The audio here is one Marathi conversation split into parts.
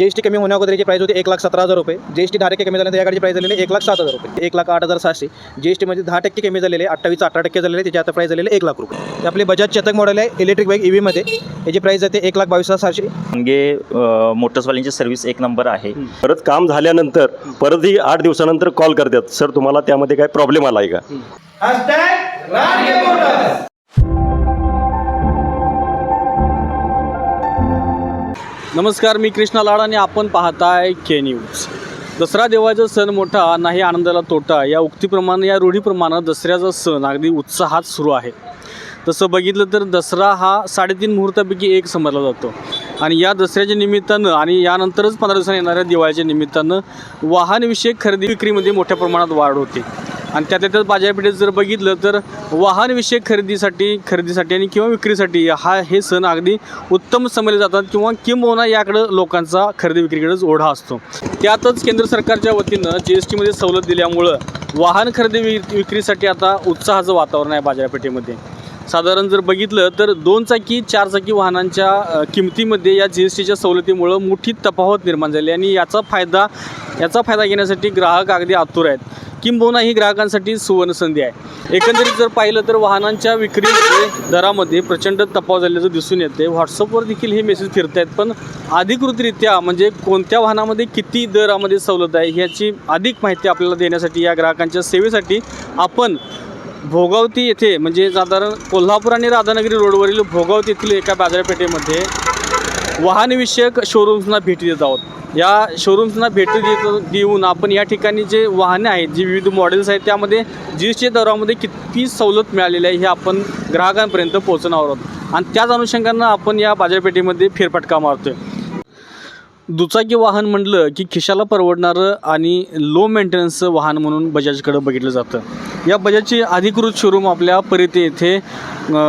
जी एस टी कमी होण्या अगोदरची प्राईस होती एक लाख सतरा हजार रुपये. जी एस टी दहा टक्के कमी झाल्यानंतर या गाडीची प्राईस झालेली एक लाख सात हजार रुपये. एक लाख आठ हजार सहाशे. जी एस टीमध्ये दहा टक्के कमी झालेले अठ्ठावीस अठरा टक्के झालेले त्याची आता प्राईस झालेली एक लाख रुपये. हे आपली बजाज चेतक मॉडेल आहे इलेक्ट्रिक बाईक ई व्हीमध्ये याची प्राईस जाते एक लाख बावीस हजार सहाशे. म्हणजे मोटर्सवाल्यांची सर्व्हिस एक नंबर आहे. परत काम झाल्यानंतर परतही आठ दिवसानंतर कॉल करतात. सर तुम्हाला त्यामध्ये काय प्रॉब्लेम आला आहे का नमस्कार मी कृष्णा लाड आणि आपण पाहताय के न्यूज दसरा देवाचा सण मोठा नाही आनंदाला तोटा या उक्तीप्रमाणे या रूढीप्रमाणे दसऱ्याचा सण अगदी उत्साहात सुरू आहे. तसं बघितलं तर दसरा हा साडेतीन मुहूर्तापैकी एक समजला जातो. आणि या दसऱ्याच्या निमित्तानं आणि यानंतरच पंधरा दिवसांनी येणाऱ्या दिवाळीच्या निमित्तानं वाहनविषयक खरेदी विक्रीमध्ये मोठ्या प्रमाणात वाढ होते. आणि त्यातल्या त्यात बाजारपेठेत जर बघितलं तर वाहनविषयक खरेदीसाठी खरेदीसाठी आणि किंवा विक्रीसाठी हा हे सण अगदी उत्तम समजले जातात किंवा किंबहुना याकडं लोकांचा खरेदी विक्रीकडेच ओढा असतो. त्यातच केंद्र सरकारच्या वतीनं जी एस टीमध्ये सवलत दिल्यामुळं वाहन खरेदी वि- विक्रीसाठी आता उत्साहाचं वातावरण आहे बाजारपेठेमध्ये. साधारण जर बघितलं तर दोन चाकी चार चाकी वाहनांच्या किमतीमध्ये या जी एस टीच्या सवलतीमुळं मोठी तफावत निर्माण झाली आणि याचा फायदा याचा फायदा घेण्यासाठी ग्राहक अगदी आतुर आहेत. किंबहुना ही ग्राहकांसाठी सुवर्ण संधी आहे. एकंदरीत जर पाहिलं तर वाहनांच्या विक्रीमध्ये दरामध्ये प्रचंड तफावत झाल्याचं दिसून येते व्हॉट्सअपवर देखील हे मेसेज फिरत आहेत पण अधिकृतरित्या म्हणजे कोणत्या वाहनामध्ये किती दरामध्ये सवलत आहे ह्याची अधिक माहिती आपल्याला देण्यासाठी या ग्राहकांच्या सेवेसाठी आपण भोगावती येथे म्हणजे साधारण कोल्हापूर आणि राधानगरी रोडवरील भोगावती येथील एका बाजारपेठेमध्ये वाहनविषयक शोरूम्सना भेटी देत आहोत. या शोरूम्सना भेटी देत देऊन आपण या ठिकाणी जे वाहने आहेत जी विविध मॉडेल्स आहेत त्यामध्ये जी एस टी दरामध्ये किती सवलत मिळालेली आहे हे आपण ग्राहकांपर्यंत पोहोचणार आहोत. आणि त्याच अनुषंगानं आपण या बाजारपेठेमध्ये फेरफटका मारतोय. दुचाकी वाहन म्हटलं की खिशाला परवडणारं आणि लो मेंटेनन्सचं वाहन म्हणून बजाजकडं बघितलं जातं. या बजाजची अधिकृत शोरूम आपल्या परिते येथे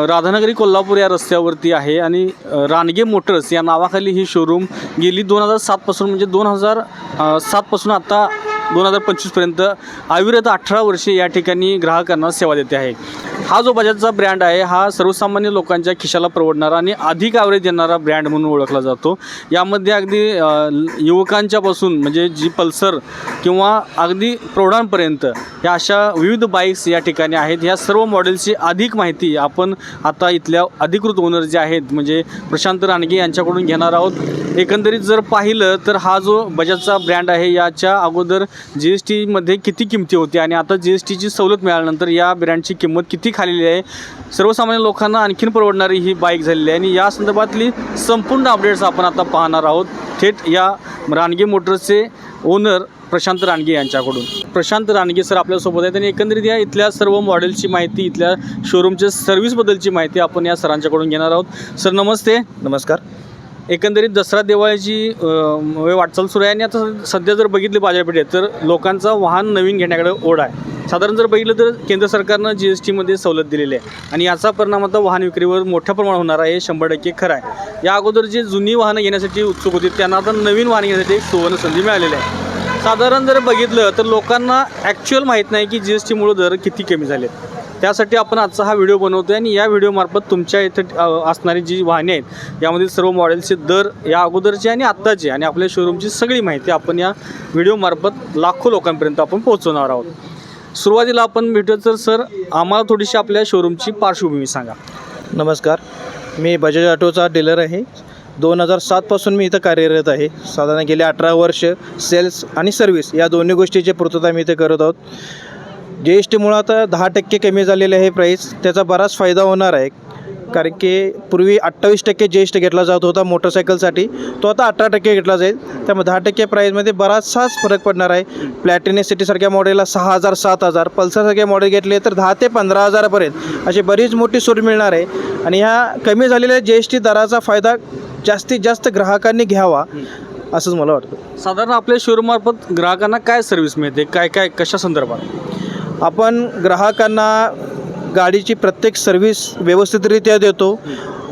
राधानगरी कोल्हापूर या रस्त्यावरती आहे आणि रानगे मोटर्स या नावाखाली ही शोरूम गेली दोन हजार सातपासून म्हणजे दोन हजार सातपासून आत्ता दोन हजार पंचवीसपर्यंत अविरत अठरा वर्षे या ठिकाणी ग्राहकांना सेवा देते आहे. हा जो बजाजचा ब्रँड आहे हा सर्वसामान्य लोकांच्या खिशाला परवडणारा आणि अधिक ॲव्हरेज देणारा ब्रँड म्हणून ओळखला जातो. यामध्ये अगदी युवकांच्यापासून म्हणजे जी पल्सर किंवा अगदी प्रौढांपर्यंत या अशा विविध बाईक्स या ठिकाणी आहेत. ह्या सर्व मॉडेल्सची अधिक माहिती आपण आता इथल्या अधिकृत ओनर जे आहेत म्हणजे प्रशांत रानगे यांच्याकडून घेणार आहोत. एकंदरीत जर पाहिलं तर हा जो बजाजचा ब्रँड आहे याच्या अगोदर जी एस टीमध्ये किती किमती होती आणि आता जी एस टीची सवलत मिळाल्यानंतर या ब्रँडची किंमत किती खालेली आहे? सर्वसामान्य लोकांना आणखीन परवडणारी ही बाईक झालेली आहे आणि या संदर्भातली संपूर्ण अपडेट्स आपण आता पाहणार आहोत. थेट या रानगे मोटर्सचे ओनर प्रशांत रानगे यांच्याकडून. प्रशांत रानगे सर आपल्यासोबत आहेत आणि एकंदरीत या इथल्या सर्व मॉडेलची माहिती इथल्या शोरूमच्या सर्व्हिसबद्दलची माहिती आपण या सरांच्याकडून घेणार आहोत. सर नमस्ते. नमस्कार. एकंदरीत दसरा दिवाळीची वेळ म्हणजे वाटचाल सुरू आहे आणि आता सध्या जर बघितली बाजारपेठेत तर लोकांचा वाहन नवीन घेण्याकडे ओढ आहे. साधारण जर बघितलं तर केंद्र सरकारनं जी एस टीमध्ये सवलत दिलेली आहे. आणि याचा परिणाम आता वाहन विक्रीवर मोठ्या प्रमाणात होणार आहे हे शंभर टक्के खरं आहे. या अगोदर जे जुनी वाहनं घेण्यासाठी उत्सुक होती त्यांना आता नवीन वाहन घेण्यासाठी एक सुवर्ण संधी मिळालेली आहे. साधारण जर बघितलं तर लोकांना ॲक्च्युअल माहीत नाही की जी एस टीमुळे दर किती कमी झालेत. त्यासाठी आपण आजचा हा व्हिडिओ बनवतो आहे आणि या व्हिडिओमार्फत तुमच्या इथं असणारी जी वाहने आहेत यामधील सर्व मॉडेल्सचे दर या अगोदरचे आणि आत्ताचे आणि आपल्या शोरूमची सगळी माहिती आपण या व्हिडिओमार्फत लाखो लोकांपर्यंत आपण पोहोचवणार आहोत. सुरुवातीला आपण भेटू तर सर आम्हाला थोडीशी आपल्या शोरूमची पार्श्वभूमी सांगा. नमस्कार. मी बजाज ऑटोचा डीलर आहे. दोन हजार सातपासून मी इथं कार्यरत आहे. साधारण गेले अठरा वर्ष सेल्स आणि सर्व्हिस या दोन्ही गोष्टीची पूर्तता मी इथे करत आहोत. जी एस टीमुळं आता दहा टक्के कमी झालेले आहे प्राईस त्याचा बराच फायदा होणार आहे. कारण की पूर्वी अठ्ठावीस टक्के जी एस टी घेतला जात होता मोटरसायकलसाठी तो आता अठरा टक्के घेतला जाईल. त्यामुळे दहा टक्के प्राईजमध्ये बराचसाच फरक पडणार आहे. प्लॅटिने सिटीसारख्या मॉडेलला सहा हजार सात हजार. पल्सरसारखे मॉडेल घेतले तर दहा ते पंधरा हजारापर्यंत अशी बरीच मोठी सूट मिळणार आहे. आणि ह्या कमी झालेल्या जी एस टी दराचा फायदा जास्तीत जास्त ग्राहकांनी घ्यावा असंच मला वाटतं. साधारण आपल्या शोरूममार्फत ग्राहकांना काय सर्व्हिस मिळते? काय काय कशा संदर्भात? आपण ग्राहकांना गाडीची प्रत्येक सर्व्हिस व्यवस्थितरित्या देतो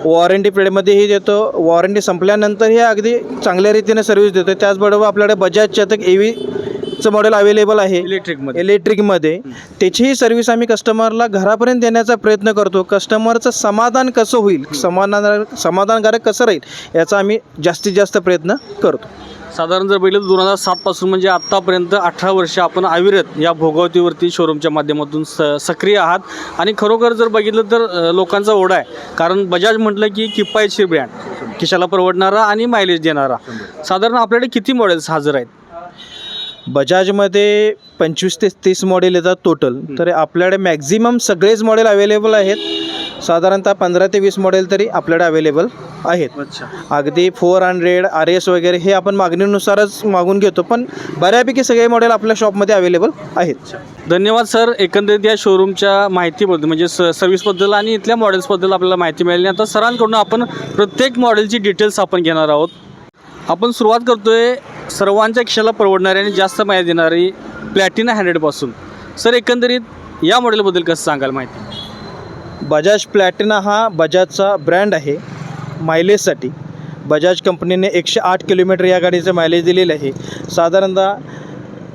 वॉरंटी पिरियडमध्येही देतो वॉरंटी संपल्यानंतरही अगदी चांगल्या रीतीने सर्व्हिस देतो. त्याचबरोबर आपल्याकडे बजाज चेतक ए इलेक्ट्रिकचं मॉडेल अवेलेबल आहे. इलेक्ट्रिकमध्ये इलेक्ट्रिकमध्ये त्याचीही सर्व्हिस आम्ही कस्टमरला घरापर्यंत देण्याचा प्रयत्न करतो. कस्टमरचं समाधान कसं होईल? समाधान समाधानकारक कसं राहील? याचा आम्ही जास्तीत जास्त प्रयत्न करतो. साधारण जर बघितलं दोन हजार सातपासून म्हणजे आत्तापर्यंत अठरा वर्ष आपण अविरत या भोगावतीवरती शोरूमच्या माध्यमातून स सक्रिय आहात. आणि खरोखर जर बघितलं तर लोकांचा ओढा आहे. कारण बजाज म्हटलं की किफायतशीर ब्रँड खिशाला परवडणारा आणि मायलेज देणारा. साधारण आपल्याकडे किती मॉडेल्स हजर आहेत? बजाजमध्ये पंचवीस ते तीस मॉडेल येतात टोटल तर आपल्याकडे मॅक्झिमम सगळेच मॉडेल अवेलेबल आहेत. साधारणतः पंधरा ते वीस मॉडेल तरी आपल्याकडे अवेलेबल आहेत. अच्छा. अगदी फोर हंड्रेड आर एस वगैरे हे आपण मागणीनुसारच मागून घेतो पण बऱ्यापैकी सगळे मॉडेल आपल्या शॉपमध्ये अवेलेबल आहेत. धन्यवाद सर एकंदरीत या शोरूमच्या माहितीबद्दल म्हणजे स सर्व्हिसबद्दल आणि इथल्या मॉडेल्सबद्दल आपल्याला माहिती मिळाली. आता सरांकडून आपण प्रत्येक मॉडेलची डिटेल्स आपण घेणार आहोत. आपण सुरुवात करतोय सर्वांच्या खिशाला परवडणारी आणि जास्त माहिती देणारी प्लॅटिना हंड्रेडपासून सर एकंदरीत या मॉडेलबद्दल कसं सांगाल माहिती? बजाज प्लॅटिना हा बजाजचा ब्रँड आहे मायलेजसाठी. बजाज कंपनीने एकशे आठ किलोमीटर या गाडीचं मायलेज दिलेलं आहे. साधारणतः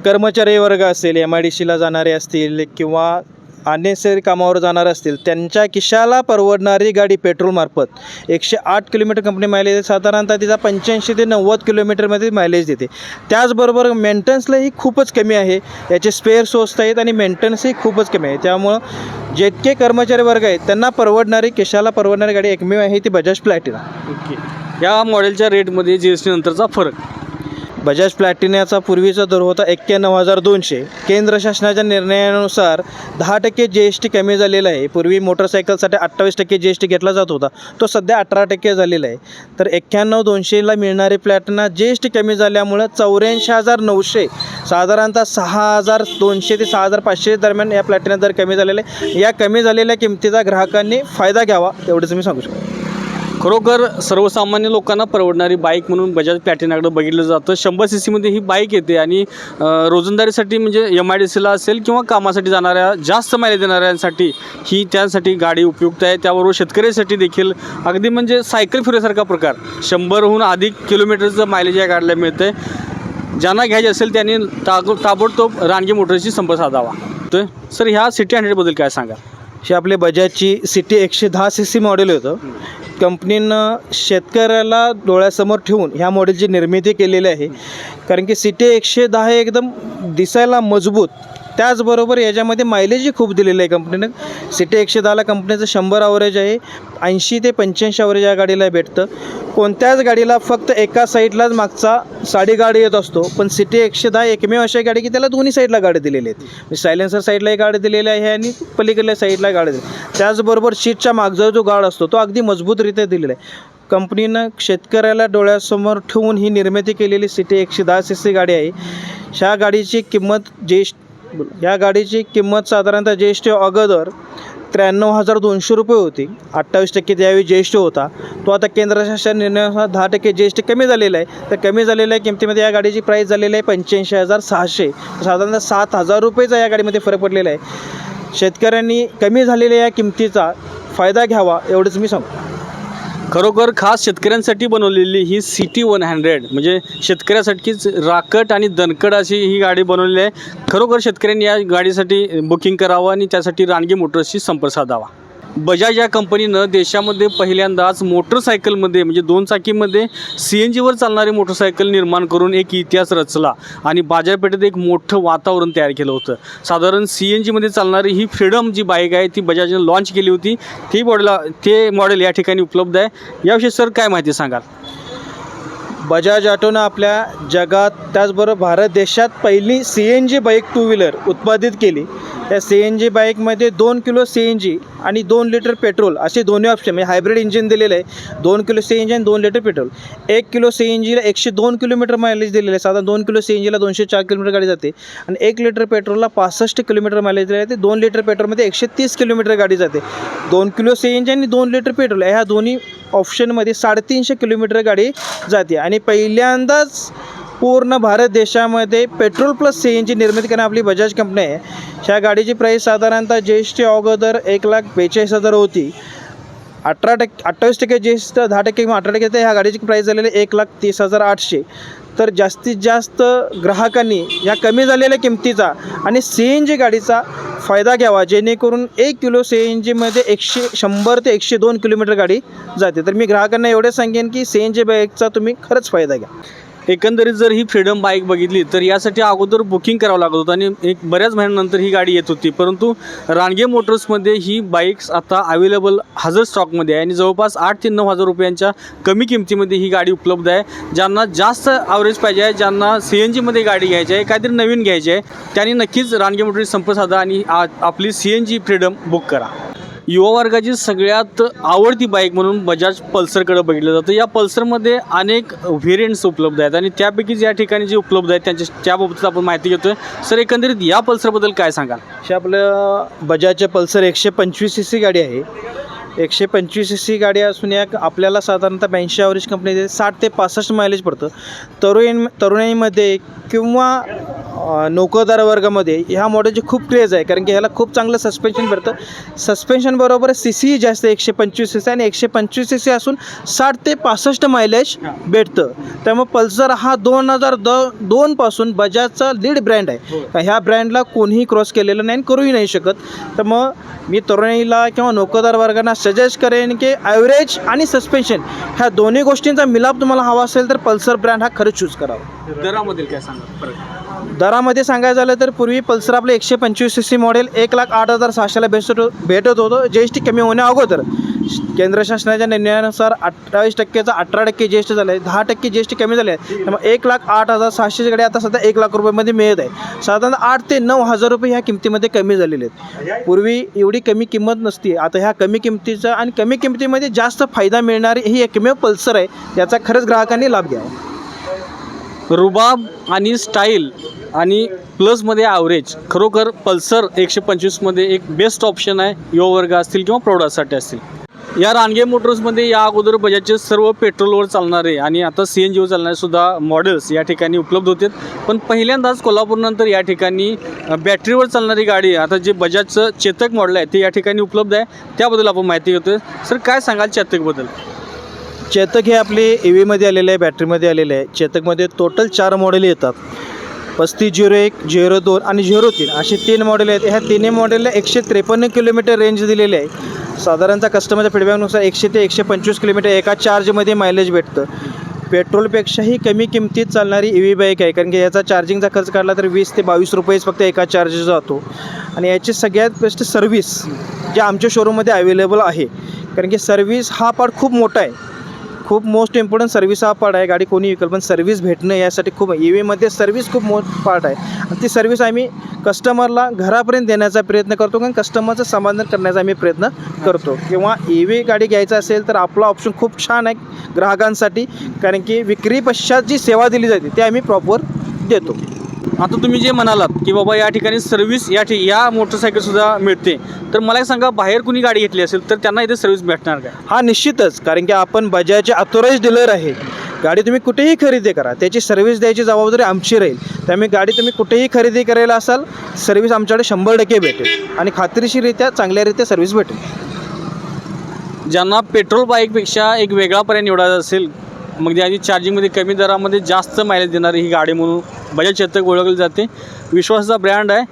कर्मचारी वर्ग असेल एम आय डी सीला जाणारे असतील किंवा अनेसरी कामावर जाणारे असतील त्यांच्या खिशाला परवडणारी गाडी पेट्रोलमार्फत एकशे आठ किलोमीटर कंपनी मायलेज साधारणतः तिचा पंच्याऐंशी ते नव्वद किलोमीटरमध्ये मायलेज देते. त्याचबरोबर मेंटेनन्सलाही खूपच कमी आहे. याचे स्पेअर स्वस्त आहेत आणि मेंटेनन्सही खूपच कमी आहे. त्यामुळं जितके कर्मचारी वर्ग आहेत त्यांना परवडणारी किशाला परवडणारी गाडी एकमेव आहे ती बजाज प्लॅटिना ओके या मॉडेलच्या रेटमध्ये जी एस टी नंतरचा फरक. बजाज प्लॅटिनाचा पूर्वीचा दर होता एक्क्याण्णव हजार दोनशे. केंद्र शासनाच्या निर्णयानुसार दहा टक्के जी एस टी कमी झालेला आहे. पूर्वी मोटरसायकलसाठी अठ्ठावीस टक्के जी एस टी घेतला जात होता. तो सध्या अठरा टक्के झालेला आहे. तर एक्क्याण्णव दोनशेला मिळणारी प्लॅटिना जी एस टी कमी झाल्यामुळं चौऱ्याऐंशी हजार नऊशे साधारणतः सहा हजार दोनशे ते सहा हजार पाचशे दरम्यान या प्लॅटिना दर कमी झालेला आहे. या कमी झालेल्या किमतीचा ग्राहकांनी फायदा घ्यावा एवढंच मी सांगू शकतो. खरोखर सर्वसामान्य लोकांना परवडणारी बाईक म्हणून बजाज प्लॅटिनाकडे बघितलं जातं. शंभर सी सीमध्ये ही बाईक येते आणि रोजंदारीसाठी म्हणजे एम आय डी सीला असेल किंवा कामासाठी जाणाऱ्या जास्त मायलेज देणाऱ्यांसाठी ही त्यासाठी गाडी उपयुक्त आहे. त्याबरोबर शेतकऱ्यासाठी देखील अगदी म्हणजे सायकल फिरण्यासारखा प्रकार. शंभरहून अधिक किलोमीटरचं मायलेज या गाडीला मिळतं आहे ज्यांना घ्यायचे असेल त्यांनी तागो ताबडतोब रानगी मोटरशी संपर्क साधावा. तर सर ह्या सिटी हंड्रेडबद्दल काय सांगा हे आपले बजाजची सिटी एकशे दहा सी सी मॉडेल होतं कंपनीनं शेतकऱ्याला डोळ्यासमोर ठेवून ह्या मॉडेलची निर्मिती केलेली आहे. कारण की सिटी एकशे दहा हे एकदम दिसायला मजबूत त्याचबरोबर याच्यामध्ये मायलेजही खूप दिलेलं आहे कंपनीनं सिटी एकशे दहाला कंपनीचं शंभर ॲव्हरेज आहे. ऐंशी ते पंच्याऐंशी ॲव्हरेज या गाडीला भेटतं. कोणत्याच गाडीला फक्त एका साईडलाच मागचा साडी गाडी येत असतो. पण सिटी एकशे दहा एकमेव अशी गाडी की त्याला दोन्ही साईडला गाडी दिलेली आहेत. सायलेन्सर साईडला एक गाडी दिलेली आहे आणि पलीकडल्या साईडला गाडी दिली त्याचबरोबर सीटच्या मागचा जो गाड असतो तो अगदी मजबूतरित्या दिलेला आहे. कंपनीनं शेतकऱ्याला डोळ्यासमोर ठेवून ही निर्मिती केलेली सिटी एकशे दहा सी सी गाडी आहे. ह्या गाडीची किंमत ज्येष्ठ या गाडीची किंमत साधारणतः ज्येष्ठ अगोदर त्र्याण्णव हजार दोनशे रुपये होती. अठ्ठावीस टक्के त्यावेळी ज्येष्ठ टी होता. तो आता केंद्र शासन निर्णयानुसार दहा टक्के जी टी कमी झालेला आहे. तर कमी झालेल्या किमतीमध्ये या गाडीची प्राईस झालेली आहे पंच्याऐंशी हजार सहाशे. साधारणतः सात हजार रुपयेचा या गाडीमध्ये फरक पडलेला आहे. शेतकऱ्यांनी कमी झालेल्या या किमतीचा फायदा घ्यावा एवढंच मी सांगतो. खरोखर खास शेतकऱ्यांसाठी बनवलेली ही सिटी वन हंड्रेड म्हणजे शेतकऱ्यासाठीच राकट आणि दणकट अशी ही गाडी बनवलेली आहे. खरोखर शेतकऱ्यांनी या गाडीसाठी बुकिंग करावं आणि त्यासाठी रानगी मोटर्सशी संपर्क साधावा. बजाज या कंपनीनं देशामध्ये पहिल्यांदाच मोटरसायकलमध्ये म्हणजे दोन चाकीमध्ये सी एन जीवर चालणारी मोटरसायकल निर्माण करून एक इतिहास रचला आणि बाजारपेठेत एक मोठं वातावरण तयार केलं होतं. साधारण सी एन जीमध्ये चालणारी ही फ्रीडम जी बाईक आहे ती बजाजनं लॉन्च केली होती. ती मॉडेल ते मॉडेल या ठिकाणी उपलब्ध आहे. याविषयी सर काय माहिती सांगाल? बजाज ऑटोनं आपल्या जगात त्याचबरोबर भारत देशात पहिली C N G bike two wheeler उत्पादित केली. त्या सी एन जी बाईकमध्ये दोन किलो सी एन जी आणि दोन लिटर पेट्रोल असे दोन्ही ऑप्शन म्हणजे हायब्रिड इंजिन दिलेलं आहे दोन किलो सी एन जी आणि दोन लिटर पेट्रोल एक किलो सी एन जीला एकशे दोन किलोमीटर मायलेज दिलेलं आहे साधारण दोन किलो सी एन जीला दोनशे चार किलोमीटर गाडी जाते. आणि एक लिटर पेट्रोलला पासष्ट किलोमीटर मायलेज दिलेलं आहे दोन लिटर पेट्रोलमध्ये एकशे तीस किलोमीटर गाडी जाते. दोन किलो सी एन जी आणि दोन लिटर पेट्रोल ह्या दोन्ही ऑप्शनमध्ये साडेतीनशे किलोमीटर गाडी जाते. आणि पहिल्यांदाच पूर्ण भारत देशामध्ये petrol plus C N G निर्मिती करणारी आपली बजाज कंपनी आहे. ह्या गाडीची प्राईस साधारणतः जी एस टी अगोदर एक लाख बेचाळीस हजार होती. अठरा टक्के अठ्ठावीस टक्के जी एस टी दहा टक्के किंवा अठरा टक्के तर ह्या गाडीची प्राईस झालेली एक लाख तीस हजार आठशे. तर जास्तीत जास्त ग्राहकांनी या कमी झालेल्या किमतीचा आणि सी एन जी गाडीचा फायदा घ्यावा जेणेकरून एक किलो सी एन जीमध्ये एकशे शंभर ते एकशे दोन किलोमीटर गाडी जाते. तर मी ग्राहकांना एवढे सांगेन की सी एन जी बाईकचा तुम्ही खरंच फायदा घ्या. एकंदरीत जर ही फ्रीडम बाईक बघितली तर यासाठी अगोदर बुकिंग करावं लागत होतं आणि एक बऱ्याच महिन्यानंतर ही गाडी येत होती. परंतु रानगे मोटर्समध्ये ही बाईक्स आता अवेलेबल हजर स्टॉकमध्ये आहे आणि जवळपास आठ ते नऊ हजार रुपयांच्या कमी किमतीमध्ये ही गाडी उपलब्ध आहे ज्यांना जास्त ॲव्हरेज पाहिजे आहे ज्यांना सी एन जीमध्ये गाडी घ्यायची आहे काहीतरी नवीन घ्यायची आहे त्यांनी नक्कीच रानगे मोटर्स संपर्क साधा आणि आ- आपली C N G freedom book करा. युवा वर्गाची सगळ्यात आवडती बाईक म्हणून बजाज पल्सरकडे बघितलं जातं. या पल्सरमध्ये अनेक व्हेरियंट्स उपलब्ध आहेत आणि त्यापैकीच या ठिकाणी जे उपलब्ध आहेत त्यांच्या त्याबाबतीत आपण माहिती घेतोय. सर एकंदरीत या पल्सरबद्दल काय सांगाल? हे आपलं बजाजच्या पल्सर एकशे पंचवीस सी सी गाडी आहे. एकशे पंचवीस सी सी गाडी असून या आपल्याला साधारणतः ब्याऐंशी ॲव्हरेज कंपनी साठ ते पासष्ट मायलेज पडतं. तरुण तरुणाईमध्ये किंवा नोकरदार वर्गामध्ये ह्या मॉडेलची खूप क्रेज आहे. कारण की ह्याला खूप चांगलं सस्पेन्शन भेटतं. सस्पेन्शनबरोबर सी सी जास्त एकशे पंचवीस सी सी आणि एकशे पंचवीस सी सी असून साठ ते पासष्ट मायलेज भेटतं. त्यामुळे पल्सर हा दोन हजार द दोनपासून बजाजचा लीड ब्रँड आहे. का ह्या ब्रँडला कोणीही क्रॉस केलेलं नाही आणि करूही नाही शकत. तर मग मी तरुणाईला किंवा नोकरदार वर्गांना सजेस्ट करेन की ॲव्हरेज आणि सस्पेन्शन ह्या दोन्ही गोष्टींचा मिलाप तुम्हाला हवा असेल तर पल्सर ब्रँड हा खरंच चूज करावा. दरामधील काय फरक दरामध्ये सांगायचं झालं तर पूर्वी पल्सर आपलं एकशे पंचवीस सी सी मॉडेल एक लाख आठ हजार सहाशेला भेटत भेटत होतं. जी एस टी कमी होण्या अगोदर. केंद्र शासनाच्या निर्णयानुसार अठ्ठावीस टक्केचा अठरा टक्के जी एस टी झालं आहे दहा टक्के जी एस टी कमी झाले आहे त्यामुळे एक लाख आठ हजार सहाशेची गाडी आता सध्या एक लाख रुपयामध्ये मिळत आहे. साधारण आठ ते नऊ हजार रुपये ह्या किमतीमध्ये कमी झालेले आहेत. पूर्वी एवढी कमी किंमत नसती. आता ह्या कमी किमतीचा आणि कमी किमतीमध्ये जास्त फायदा मिळणारी ही एकमेव पल्सर आहे. याचा खरंच ग्राहकांनी लाभ घ्यावा. रुबाब आणि स्टाईल आणि प्लसमध्ये ॲव्हरेज खरोखर पल्सर एकशे पंचवीसमध्ये एक बेस्ट ऑप्शन आहे. युवा वर्ग असतील किंवा प्रौढासाठी असतील. या रानगे मोटर्समध्ये या अगोदर बजाजचे सर्व पेट्रोलवर चालणारे आणि आता सी एन जीवर चालणारे सुद्धा मॉडेल्स या ठिकाणी उपलब्ध होते. पण पहिल्यांदाच कोल्हापूरनंतर या ठिकाणी बॅटरीवर चालणारी गाडी आता जे बजाजचं चेतक मॉडेल आहे ते या ठिकाणी उपलब्ध आहे. त्याबद्दल आपण माहिती घेतोय सर काय सांगाल चेतकबद्दल? चेतक हे आपले ए व्हीमध्ये आलेले आहे बॅटरीमध्ये आलेले आहे. चेतकमध्ये टोटल चार मॉडेल येतात. पस्तीस झिरो एक झिरो दोन आणि झिरो तीन. असे तीन मॉडेल आहेत. ह्या तिन्ही मॉडेलला एकशे त्रेपन्न किलोमीटर रेंज दिलेली आहे. साधारणतः कस्टमरच्या फीडबॅकनुसार एकशे ते एकशे पंचवीस किलोमीटर एका चार्जमध्ये मायलेज भेटतं. पेट्रोलपेक्षाही कमी किमतीत चालणारी ई व्ही बाईक आहे. कारण की याचा चार्जिंगचा खर्च काढला तर वीस ते बावीस रुपयेच फक्त एका चार्ज जातो. आणि याची सगळ्यात बेस्ट सर्व्हिस जे आमच्या शोरूममध्ये अवेलेबल आहे. कारण की सर्व्हिस हा पार्ट खूप मोठा आहे. खूप मोस्ट इम्पॉर्टंट सर्व्हिस हा पार्ट आहे. गाडी कोणी विकल पण सर्व्हिस भेटणं यासाठी खूप ई व्हीमध्ये सर्व्हिस खूप मोठ पार्ट आहे. आणि ती सर्व्हिस आम्ही कस्टमरला घरापर्यंत देण्याचा प्रयत्न करतो कारण कस्टमरचं समाधान करण्याचा आम्ही प्रयत्न करतो. किंवा ई व्ही गाडी घ्यायचा असेल तर आपला ऑप्शन खूप छान आहे ग्राहकांसाठी कारण की विक्री पश्चात जी सेवा दिली जाते ती आम्ही प्रॉपर देतो. आता तुम्ही जे म्हणालात की बाबा या ठिकाणी सर्व्हिस या ठिक या मोटरसायकलसुद्धा मिळते. तर मला एक सांगा बाहेर कुणी गाडी घेतली असेल तर त्यांना इथे सर्व्हिस भेटणार काय? हा निश्चितच. कारण की आपण बजाजचे अथोराईज डीलर आहे. गाडी तुम्ही कुठेही खरेदी करा. त्याची सर्व्हिस द्यायची जबाबदारी आमची राहील. त्यामुळे गाडी तुम्ही कुठेही खरेदी करायला असाल सर्व्हिस आमच्याकडे शंभर टक्के भेटेल. आणि खात्रीशीररित्या चांगल्यारित्या सर्व्हिस भेटेल. ज्यांना पेट्रोल बाईकपेक्षा एक वेगळा पर्याय निवडायचा असेल मग ज्याची चार्जिंगमध्ये कमी दरामध्ये जास्त मायलेज देणारी ही गाडी म्हणून बजाज चेतक ओळखली जाते. विश्वासाचा ब्रँड आहे.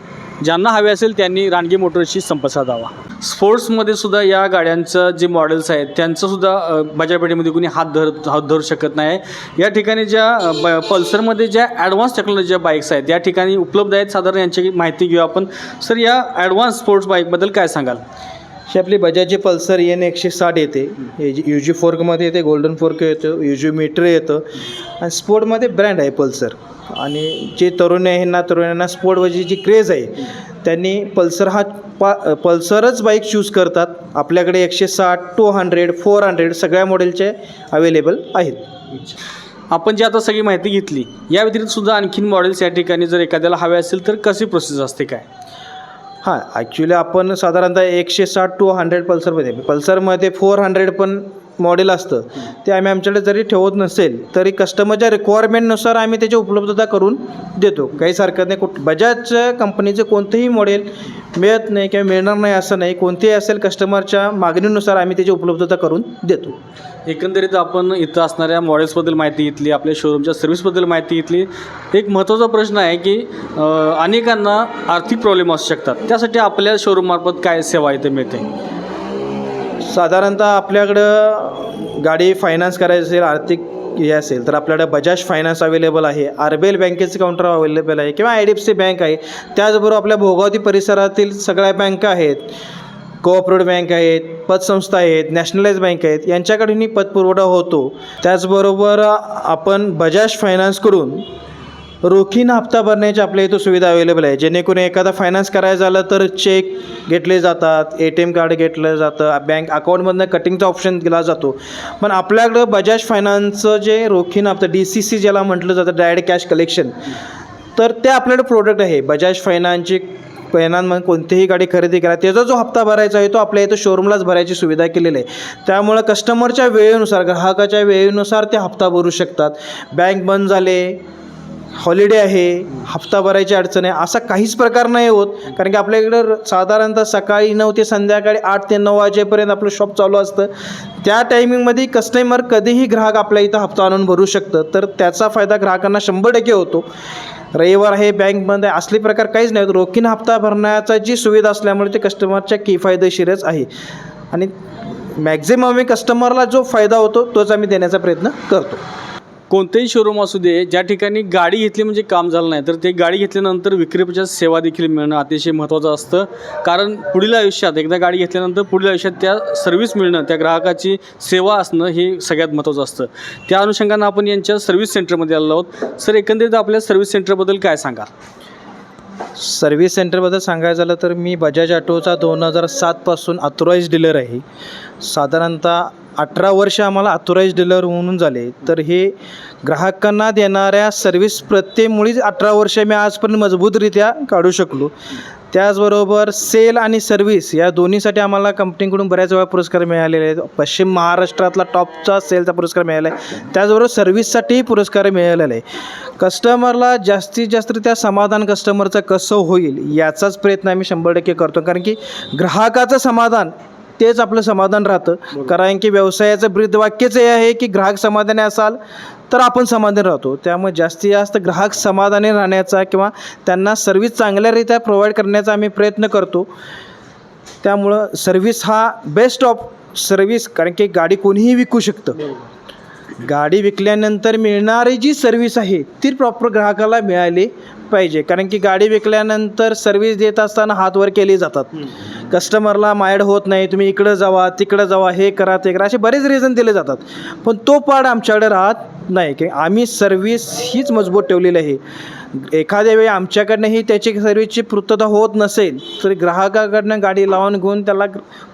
ज्यांना हवे असेल त्यांनी रानगी मोटर्सशी संपर्क साधावा स्पोर्ट्समध्ये सुद्धा या गाड्यांचं जे मॉडेल्स आहेत त्यांचंसुद्धा अ, बाजारपेठेमध्ये कुणी हात धर हात धरू शकत नाही. या ठिकाणी ज्या ब पल्सरमध्ये ज्या ॲडव्हान्स टेक्नॉलॉजीच्या बाईक्स आहेत या ठिकाणी उपलब्ध आहेत. साधारण यांची माहिती घेऊ आपण. सर या ॲडव्हान्स स्पोर्ट्स बाईकबद्दल काय सांगाल? ही आपली बजाजची पल्सर एन एकशे साठ येते. यू जी फोर्कमध्ये येते गोल्डन फोर्क येतं यू जी मीटर येतं. आणि स्पोर्टमध्ये ब्रँड आहे पल्सर. आणि जे तरुण आहे ना तरुणांना स्पोर्टवरची जी क्रेज आहे त्यांनी पल्सर हा पा पल्सरच बाईक चूज करतात. आपल्याकडे एकशे साठ टू हंड्रेड फोर हंड्रेड सगळ्या मॉडेलचे अवेलेबल आहेत. आपण जी आता सगळी माहिती घेतली या व्यतिरिक्त सुद्धा आणखीन मॉडेल्स या ठिकाणी जर एखाद्याला हवे असेल तर कशी प्रोसेस असते काय? हां ॲक्च्युली आपण साधारणतः एकशे साठ टू हंड्रेड पल्सरमध्ये पल्सरमध्ये फोर हंड्रेड पण मॉडेल असतं. ते आम्ही आमच्याकडे जरी ठेवत नसेल तरी कस्टमरच्या रिक्वायरमेंटनुसार आम्ही त्याची उपलब्धता करून देतो. काहीच हरकत नाही. कुठ बजाज कंपनीचं कोणतंही मॉडेल मिळत नाही किंवा मिळणार नाही असं नाही. कोणतेही असेल कस्टमरच्या मागणीनुसार आम्ही त्याची उपलब्धता करून देतो. एकंदरीत आपण इथं असणाऱ्या मॉडेल्सबद्दल माहिती घेतली आपल्या शोरूमच्या सर्व्हिसबद्दल माहिती घेतली. एक महत्त्वाचा प्रश्न आहे की अनेकांना आर्थिक प्रॉब्लेम असू शकतात. त्यासाठी आपल्या शोरूममार्फत काय सेवा इथे मिळते? साधारणतः आपल्याकडं गाडी फायनान्स करायची असेल आर्थिक हे असेल तर आपल्याकडे बजाज फायनान्स अवेलेबल आहे आर बी एल बँकेचे काउंटर अवेलेबल आहे किंवा I D F C bank आहे. त्याचबरोबर आपल्या भोगावती परिसरातील सगळ्या बँका आहेत. कोऑपरेटिव्ह बँक आहेत पतसंस्था आहेत नॅशनलाइज बँक आहेत यांच्याकडूनही पतपुरवठा होतो. त्याचबरोबर आपण बजाज फायनान्सकडून रोखीनं हप्ता भरण्याची आपल्या इथं सुविधा अवेलेबल आहे. जेणेकरून एखादा फायनान्स करायचं झालं तर चेक घेतले जातात ए टी एम कार्ड घेतलं जातं बँक अकाउंटमधनं कटिंगचा ऑप्शन दिला जातो. पण आपल्याकडं बजाज फायनान्सचं जे रोखीनं हप्ता डी सी सी ज्याला म्हटलं जातं डायरेक्ट कॅश कलेक्शन तर ते आपल्याकडे प्रोडक्ट आहे. बजाज फायनान्सची फायनान्समध्ये कोणतीही गाडी खरेदी करा त्याचा जो हप्ता भरायचा आहे तो आपल्या इथं शोरूमलाच भरायची सुविधा केलेली आहे. त्यामुळं कस्टमरच्या वेळेनुसार ग्राहकाच्या वेळेनुसार ते हप्ता भरू शकतात. बँक बंद झाले हॉलिडे आहे हप्ता भरायची अडचण आहे असा काहीच प्रकार नाही होत. कारण की आपल्या इकडं साधारणतः सकाळी नऊ ते संध्याकाळी आठ ते नऊ वाजेपर्यंत आपलं शॉप चालू असतं. त्या टायमिंगमध्ये कस्टमर कधीही ग्राहक आपल्या इथं हप्ता आणून भरू शकतं. तर त्याचा फायदा ग्राहकांना शंभर टक्के होतो. रविवार आहे बँक बंद आहे असले प्रकार काहीच नाही होत रोखीन हप्ता भरण्याचा जी सुविधा असल्यामुळे ते कस्टमरच्या किफायदेशीरच आहे. आणि मॅक्झिमम आम्ही कस्टमरला जो फायदा होतो तोच आम्ही देण्याचा प्रयत्न करतो. कोणतेही शोरूम असू दे ज्या ठिकाणी गाडी घेतली म्हणजे काम झालं नाही तर ते गाडी घेतल्यानंतर विक्रेपच्या सेवा देखील मिळणं अतिशय महत्त्वाचं असतं. कारण पुढील आयुष्यात एकदा गाडी घेतल्यानंतर पुढील आयुष्यात त्या सर्व्हिस मिळणं त्या ग्राहकाची सेवा असणं हे सगळ्यात महत्त्वाचं असतं. त्या अनुषंगानं आपण यांच्या सर्व्हिस सेंटरमध्ये आलो आहोत. सर एकंदरीत आपल्या सर्व्हिस सेंटरबद्दल काय सांगा? सर्व्हिस सेंटरबद्दल सांगायचं झालं तर मी बजाज ऑटोचा दोन हजार सातपासून ऑथोराईज डीलर आहे. साधारणतः अठरा वर्ष आम्हाला ऑथोराईज डीलर म्हणून झाले. तर हे ग्राहकांना देणाऱ्या सर्व्हिस प्रत्येमुळेच अठरा वर्ष मी आजपर्यंत मजबूतरित्या काढू शकलो. त्याचबरोबर सेल आणि सर्व्हिस या दोन्हीसाठी आम्हाला कंपनीकडून बऱ्याच वेळा पुरस्कार मिळालेले आहेत. पश्चिम महाराष्ट्रातला टॉपचा सेलचा पुरस्कार मिळाला आहे. त्याचबरोबर सर्व्हिससाठीही पुरस्कार मिळालेला आहे कस्टमरला जास्तीत जास्त त्या समाधान कस्टमरचं कसं होईल याचाच प्रयत्न आम्ही शंभर टक्के करतो. कारण की ग्राहकाचं समाधान तेच आपलं समाधान राहतं. कारण की व्यवसायाचं ब्रीदवाक्यच हे आहे की ग्राहक समाधानी असाल तर आपण समाधानी राहतो. त्यामुळे जास्तीत जास्त ग्राहक समाधानी राहण्याचा किंवा त्यांना सर्व्हिस चांगल्यारीत्या प्रोव्हाइड करण्याचा आम्ही प्रयत्न करतो. त्यामुळं सर्व्हिस हा बेस्ट ऑफ सर्व्हिस कारण की गाडी कोणीही विकू शकतं. गाडी विकल्यानंतर मिळणारी जी सर्व्हिस आहे ती प्रॉपर ग्राहकाला मिळाली पाहिजे. कारण की गाडी विकल्यानंतर सर्व्हिस देत असताना हात वर केली जातात. कस्टमरला मायड होत नाही तुम्ही इकडं जावा तिकडं जावा हे करा ते करा असे बरेच रिझन दिले जातात. पण तो पार्ट आमच्याकडे राहत नाही. की आम्ही सर्व्हिस हीच मजबूत ठेवलेली आहे. एखाद्या वेळी आमच्याकडनंही त्याची सर्व्हिसची पूर्तता होत नसेल तर ग्राहकाकडनं गाडी लावून घेऊन त्याला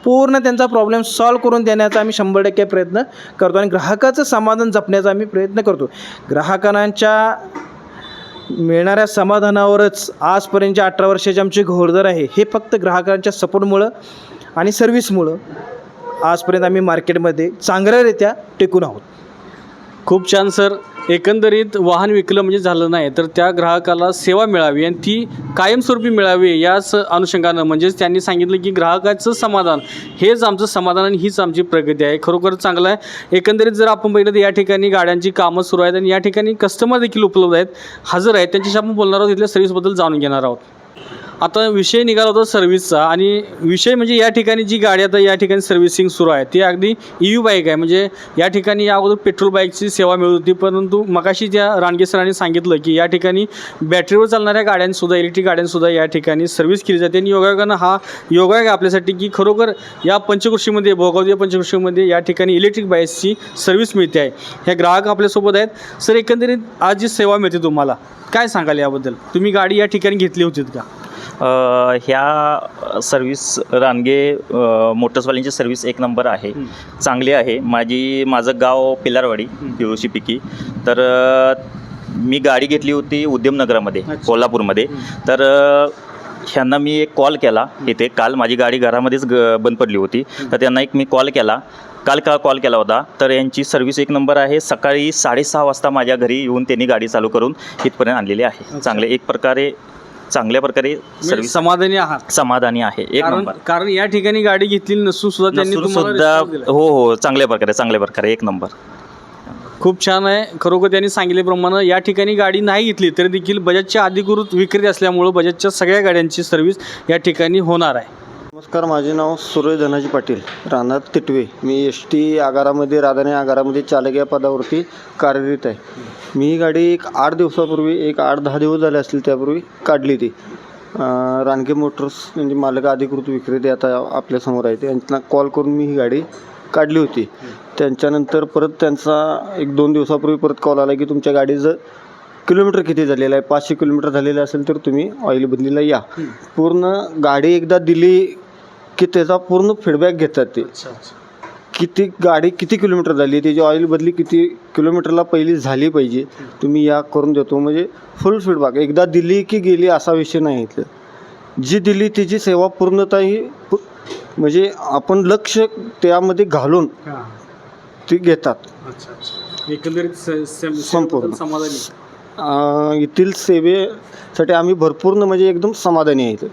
पूर्ण त्यांचा प्रॉब्लेम सॉल्व करून देण्याचा आम्ही शंभर टक्के प्रयत्न करतो आणि ग्राहकाचं समाधान जपण्याचा आम्ही प्रयत्न करतो. ग्राहकांच्या मिळणाऱ्या समाधानावरच आजपर्यंतच्या अठरा वर्षाची आमची घोडदर आहे. हे फक्त ग्राहकांच्या सपोर्टमुळं आणि सर्व्हिसमुळं आजपर्यंत आम्ही मार्केटमध्ये चांगल्यारीत्या टिकून आहोत. खूप छान सर. एकंदरीत वाहन विकलं म्हणजे झालं नाही तर त्या ग्राहकाला सेवा मिळावी आणि ती कायमस्वरूपी मिळावी याच अनुषंगानं म्हणजेच त्यांनी सांगितलं की ग्राहकाचं समाधान हेच आमचं समाधान आणि हीच आमची प्रगती आहे. खरोखर चांगलं आहे. एकंदरीत जर आपण बघितलं तर या ठिकाणी गाड्यांची कामं सुरू आहेत आणि या ठिकाणी कस्टमर देखील उपलब्ध आहेत हजर आहेत. त्यांच्याशी आपण बोलणार आहोत इथल्या सर्व्हिसबद्दल जाणून घेणार आहोत. आता विषय निघाला होता सर्व्हिसचा आणि विषय म्हणजे या ठिकाणी जी गाडी आता या ठिकाणी सर्व्हिसिंग सुरू आहे ती अगदी ई यू बाईक आहे. म्हणजे या ठिकाणी या अगोदर पेट्रोल बाईकची सेवा मिळत होती परंतु मगाशी त्या रानगे सरांनी सांगितलं की या ठिकाणी बॅटरीवर चालणाऱ्या गाड्यांसुद्धा इलेक्ट्रिक गाड्यांसुद्धा या ठिकाणी सर्व्हिस केली जाते. आणि योगायोगानं हा योगायोग आहे आपल्यासाठी की खरोखर या पंचकृषीमध्ये भोगावती पंचकृषीमध्ये या ठिकाणी इलेक्ट्रिक बाईक्सची सर्व्हिस मिळते आहे. ह्या ग्राहक आपल्यासोबत आहेत. सर एकंदरीत आज जी सेवा मिळते तुम्हाला काय सांगाल याबद्दल? तुम्ही गाडी या ठिकाणी घेतली होतीत का? ह्या सर्व्हिस रानगे मोटर्सवाल्यांची सर्व्हिस एक नंबर आहे. चांगली आहे. माझी माझं गाव पिलारवाडी पिळोशी पिकी. तर मी गाडी घेतली होती उद्यमनगरामध्ये. कोल्हापूरमध्ये. तर ह्यांना मी एक कॉल केला इथे. काल माझी गाडी घरामध्येच ग बंद पडली होती. तर त्यांना एक मी कॉल केला. काल का कॉल केला होता? तर यांची सर्व्हिस एक नंबर आहे. सकाळी साडेसहा वाजता माझ्या घरी येऊन त्यांनी गाडी चालू करून इथपर्यंत आणलेली आहे. चांगले एक प्रकारे चांगल्या प्रकारे म्हणजे सर्व्हिस समाधानी आहात. समाधानी आहे. एक कारण नंबर. कारण या ठिकाणी गाडी घेतलेली नसून सुद्धा त्यांनी नसून तुम्हाला सुद्धा. हो हो चांगल्या प्रकारे चांगल्या प्रकारे एक नंबर. खूप छान आहे. खरोखर त्यांनी सांगितल्याप्रमाणे या ठिकाणी गाडी नाही घेतली तरी देखील बजाजच्या अधिकृत विक्रेते असल्यामुळं बजाजच्या सगळ्या गाड्यांची सर्व्हिस या ठिकाणी होणार आहे. नमस्कार माझे नाव सुरेश धनाजी पाटील राहणार तिटवे. मी एस टी आगारामध्ये राधाने आगारामध्ये चालक या पदावरती कार्यरत आहे. मी ही गाडी एक आठ दिवसापूर्वी एक आठ दहा दिवस झाले असतील त्यापूर्वी काढली ती. रानके रानगे मोटर्स म्हणजे मालक अधिकृत विक्रेते आता आपल्यासमोर आहेत. त्यांना कॉल करून मी ही गाडी काढली होती. त्यांच्यानंतर परत त्यांचा एक दोन दिवसापूर्वी परत कॉल आला की तुमच्या गाडीचं किलोमीटर किती झालेलं आहे? पाचशे किलोमीटर झालेलं असेल तर तुम्ही ऑइल बदलीला या. पूर्ण गाडी एकदा दिली की त्याचा पूर्ण फीडबॅक घेतात ते. किती गाडी किती किलोमीटर झाली त्याची ऑइल बदली किती किलोमीटरला पहिली झाली पाहिजे तुम्ही या करून देतो. म्हणजे फुल फीडबॅक एकदा दिली की गेली असा विषय नाही इथलं जी दिली तिची सेवा पूर्णतः ही म्हणजे आपण लक्ष त्यामध्ये घालून ती घेतात. एकंदरीत स- स- संपूर्ण. समाधानी. अं, येथील सेवेसाठी आम्ही भरपूर म्हणजे एकदम समाधानी आहे इथं.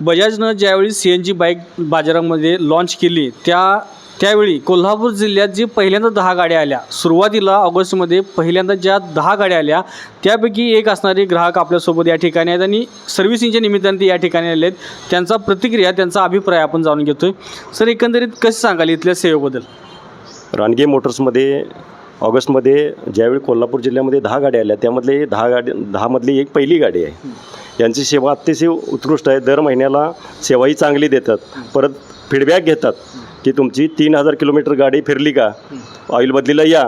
बजाजनं ज्यावेळी सी एन जी बाईक बाजारामध्ये लॉन्च केली त्या त्यावेळी कोल्हापूर जिल्ह्यात जे पहिल्यांदा दहा गाड्या आल्या सुरुवातीला ऑगस्टमध्ये पहिल्यांदा ज्या दहा गाड्या आल्या त्यापैकी एक असणारे ग्राहक आपल्यासोबत या ठिकाणी आहेत आणि सर्व्हिसिंगच्या निमित्ताने ते या ठिकाणी आले आहेत. त्यांचा प्रतिक्रिया त्यांचा अभिप्राय आपण जाणून घेतोय. सर एकंदरीत कसं सांगाल इथल्या सेवेबद्दल? रानगे मोटर्समध्ये ऑगस्टमध्ये ज्यावेळी कोल्हापूर जिल्ह्यामध्ये दहा गाड्या आल्या त्यामधले दहा गाडी दहामधली एक पहिली गाडी आहे. यांची सेवा अतिशय उत्कृष्ट आहे. दर महिन्याला सेवाही चांगली देतात. परत फीडबॅक घेतात की तुमची तीन हजार किलोमीटर गाडी फिरली का? ऑइल बदलीला या.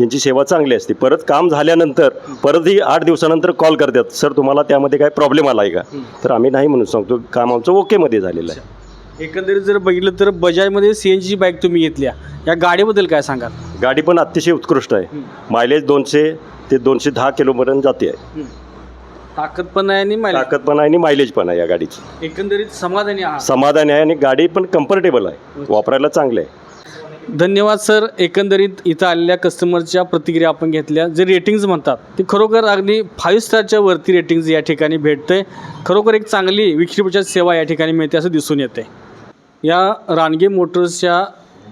यांची सेवा चांगली असते. परत काम झाल्यानंतर परतही आठ दिवसानंतर कॉल करतात. सर तुम्हाला त्यामध्ये काय प्रॉब्लेम आला आहे का? तर आम्ही नाही म्हणून सांगतो. काम आमचं ओकेमध्ये झालेलं आहे. एकंदरीत जर बघितलं तर बजाजमध्ये सी एन जी बाईक तुम्ही घेतल्या. या गाडीबद्दल काय सांगाल? गाडी पण अतिशय उत्कृष्ट आहे. मायलेज दोनशे ते दोनशे दहा किलोपर्यंत जाते. आहे ताकद पण आहे आणि माहिती ताकद पण आहे आणि मायलेज पण आहे या गाडीची. एकंदरीत समाधानी आहात. समाधान आहे आणि गाडी पण कम्फर्टेबल आहे. वापरायला चांगलं आहे. धन्यवाद सर. एकंदरीत इथं आलेल्या कस्टमरच्या प्रतिक्रिया आपण घेतल्या. जे रेटिंग्ज म्हणतात ते खरोखर अगदी फाईव्ह स्टारच्या वरती रेटिंग्ज या ठिकाणी भेटते खरोखर एक चांगली विक्रीच्या सेवा या ठिकाणी मिळते असं दिसून येते या रानगे मोटर्सच्या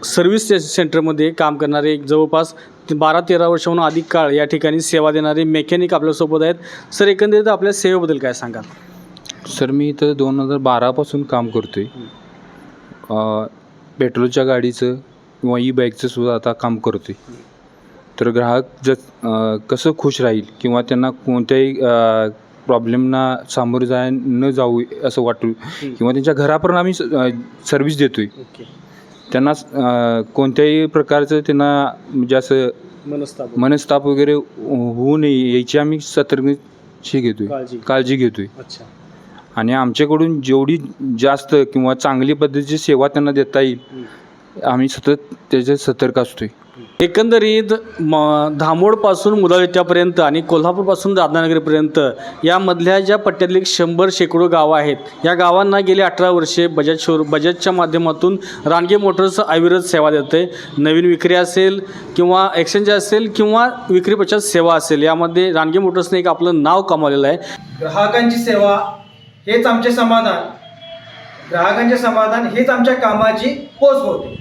सर्व्हिस से- सेंटरमध्ये काम करणारे एक जवळपास बारा तेरा वर्षाहून अधिक काळ या ठिकाणी सेवा देणारे मेकॅनिक आपल्यासोबत आहेत. सर एकंदरीत आपल्या सेवेबद्दल काय सांगाल? सर मी इथं दोन हजार बारापासून काम करतो आहे पेट्रोलच्या गाडीचं किंवा ई बाईकचं सुद्धा आता काम करतो आहे तर ग्राहक ज कसं खुश राहील किंवा त्यांना कोणत्याही प्रॉब्लेमना सामोरे जाय न जाऊ असं वाटू किंवा त्यांच्या घरापर्यंत आम्ही सर्व्हिस देतो आहे त्यांना कोणत्याही प्रकारचं त्यांना म्हणजे असं मनस्ताप. मनस्ताप वगैरे होऊ नये याची आम्ही सतर्कशी घेतो काळजी. आहे काळजी घेतो आहे अच्छा. आणि आमच्याकडून जेवढी जास्त किंवा चांगली पद्धतीची सेवा त्यांना देता येईल आम्ही सतत त्याचे सतर्क असतोय. एकंदरीत म धामोडपासून मुलाविट्यापर्यंत आणि कोल्हापूरपासून राधानगरीपर्यंत यामधल्या ज्या पट्ट्यातील एक शंभर शेकडो गावं आहेत या गावांना गेली अठरा वर्षे बजाज शोर बजाजच्या माध्यमातून रानगे मोटर्स अविरत सेवा देते. नवीन विक्री असेल किंवा एक्सचेंज असेल किंवा विक्री पश्चात सेवा असेल यामध्ये रानगे मोटर्सने एक आपलं नाव कमावलेलं आहे. ग्राहकांची सेवा हेच आमचे समाधान. ग्राहकांचे समाधान हेच आमच्या कामाची पोच होते